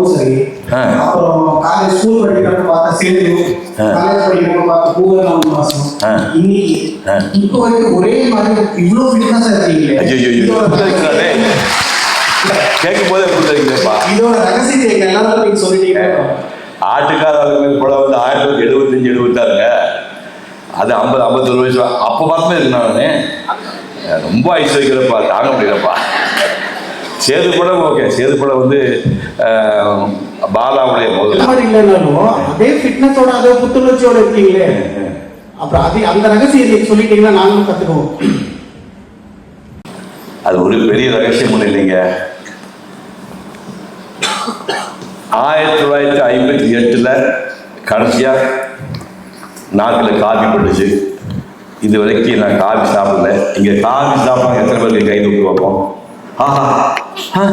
பூசணி அப்புறம் college school படிக்கிறப்ப பார்த்த சேது காலேஜ் படிக்கிறப்ப பார்த்த பூவனம் மாசம் இன்னைக்கு இப்போ வரைக்கும் ஒரே மாதிரி இவ்வளோ ஐயோ கேட்கும் போதே சொல்லிட்டீங்க ஆட்டுக்காரர்கள் படம் வந்து ஆயிரத்தி தொள்ளாயிரத்தி எழுபத்தஞ்சு எழுபத்தாறுங்க அது ஐம்பது ஐம்பத்தொரு வயசு அப்போ பார்த்துமே இருக்கு நான் ரொம்ப ஐஸ் வைக்கிறப்பா தாங்க முடியலப்பா. சேது படம் ஓகே சேது படம் வந்து பாலாவுடைய முதல். இல்லைனாலும் அதே ஃபிட்னஸோட அதே புத்துணர்ச்சியோட இருக்கீங்களே. அப்புறம் அது அந்த ரகசியத்தை சொல்லிட்டீங்கன்னா நாங்களும் கத்துக்குவோம். அது ஒரு பெரிய ரகசியம் ஒன்றும் இல்லைங்க. ஆயிரத்தி தொள்ளாயிரத்தி ஐம்பத்தி எட்டில் கடைசியாக நாக்கில் காபி பட்டுச்சு. இது வரைக்கும் நான் காபி சாப்பிடல. இங்கே காபி சாப்பிட எத்தனை பேருக்கு கை தூக்கி வைப்போம் ああ。